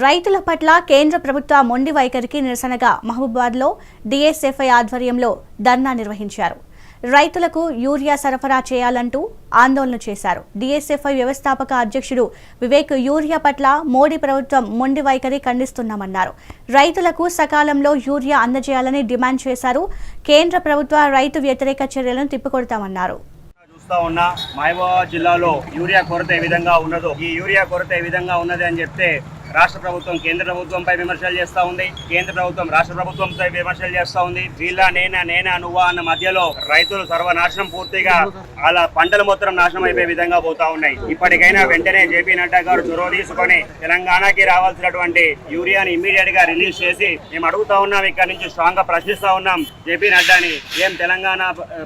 రైతుల పట్ల కేంద్ర ప్రభుత్వ మొండి వైఖరికి నిరసనగా మహబూబాద్లో డిఎస్ఎఫ్ఐ ఆధ్వర్యంలో ధర్నా నిర్వహించారు. రైతులకు యూరియా సరఫరా చేయాలంటూ ఆందోళన చేశారు. డిఎస్ఎఫ్ఐ వ్యవస్థాపక అధ్యక్షుడు వివేక్ యూరియా పట్ల మోడీ ప్రభుత్వం మొండి వైఖరి ఖండిస్తున్నామన్నారు. రైతులకు సకాలంలో యూరియా అందజేయాలని డిమాండ్ చేశారు. కేంద్ర ప్రభుత్వ రైతు వ్యతిరేక చర్యలను తిప్పికొడతామన్నారు. చూస్తా ఉన్నా మహబూబాబాద్ జిల్లాలో యూరియా కొరత ఏ విధంగా ఉన్నదో ఈ యూరియా కొరత ఏ విధంగా ఉన్నది అని చెప్తే రాష్ట్ర ప్రభుత్వం కేంద్ర ప్రభుత్వంపై విమర్శలు చేస్తూ ఉంది. కేంద్ర ప్రభుత్వం రాష్ట్ర ప్రభుత్వంపై విమర్శలు చేస్తూ ఉంది. వీళ్ళ నేనా నేనా నువ్వా అన్న మధ్యలో రైతులు సర్వనాశనం పూర్తిగా అలా పంటలు మొత్తం నాశనం అయిపోయే విధంగా పోతా ఉన్నాయి. ఇప్పటికైనా వెంటనే జేపీ నడ్డా గారు చొరవ తీసుకొని తెలంగాణకి రావాల్సినటువంటి యూరియాని ఇమీడియట్గా రిలీజ్ చేసి మేము అడుగుతా ఉన్నాం ఇక్కడ నుంచి స్ట్రాంగ్గా ప్రశ్నిస్తా ఉన్నాం. జేపీ నడ్డాని ఏం తెలంగాణ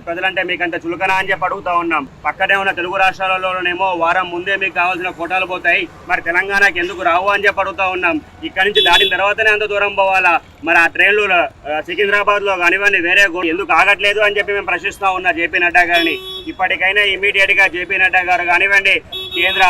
ప్రజలంటే మీకంత చులకన చులకనా అని చెప్పి అడుగుతా ఉన్నాం. పక్కనే ఉన్న తెలుగు రాష్ట్రాలలోనేమో వారం ముందే మీకు కావాల్సిన కోటాలు పోతాయి. మరి తెలంగాణకి ఎందుకు రావు అని చెప్పి పడుతూ ఉన్నాం. ఇక్కడ నుంచి దాటిన తర్వాతనే అంత దూరం పోవాలా? మరి ఆ ట్రైన్లు సికింద్రాబాద్లో కానివ్వండి వేరే గో- ఎందుకు ఆగట్లేదు అని చెప్పి మేము ప్రశ్నిస్తా ఉన్నా జేపీ నడ్డా గారిని. ఇప్పటికైనా ఇమీడియట్గా జేపీ నడ్డా గారు కానివ్వండి కేంద్ర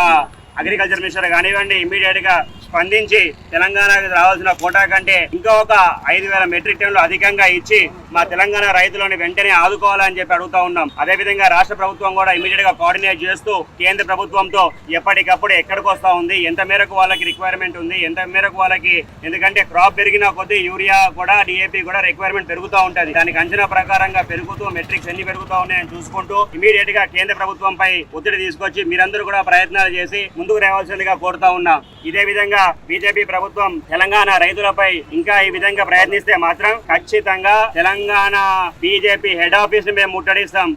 అగ్రికల్చర్ మినిస్టర్ కానివ్వండి ఇమీడియట్గా స్పందించి తెలంగాణకు రావాల్సిన కోటా కంటే ఇంకా ఒక ఐదు వేల మెట్రిక్ టన్నులు అధికంగా ఇచ్చి మా తెలంగాణ రైతులను వెంటనే ఆదుకోవాలని చెప్పి అడుగుతా ఉన్నాం. అదేవిధంగా రాష్ట్ర ప్రభుత్వం కూడా ఇమీడియట్గా కోఆర్డినేట్ చేస్తూ కేంద్ర ప్రభుత్వంతో ఎప్పటికప్పుడు ఎక్కడికి వస్తా ఉంది ఎంత మేరకు వాళ్ళకి రిక్వైర్మెంట్ ఉంది ఎంత మేరకు వాళ్ళకి ఎందుకంటే క్రాప్ పెరిగిన కొద్దీ యూరియా కూడా డిఏపి కూడా రిక్వైర్మెంట్ పెరుగుతూ ఉంటది. దానికి అంచనా ప్రకారంగా పెరుగుతూ మెట్రిక్స్ ఎన్ని పెరుగుతా ఉన్నాయని చూసుకుంటూ ఇమీడియట్గా కేంద్ర ప్రభుత్వంపై ఒత్తిడి తీసుకొచ్చి మీరందరూ కూడా ప్రయత్నాలు చేసి ముందుకు రావాల్సిందిగా కోరుతా ఉన్నాం. ఇదే విధంగా బీజేపీ ప్రభుత్వం తెలంగాణ రైతులపై ఇంకా ఈ విధంగా ప్రయత్నిస్తే మాత్రం ఖచ్చితంగా తెలంగాణ బీజేపీ హెడ్ ఆఫీస్ని మేము ముట్టడిస్తాం.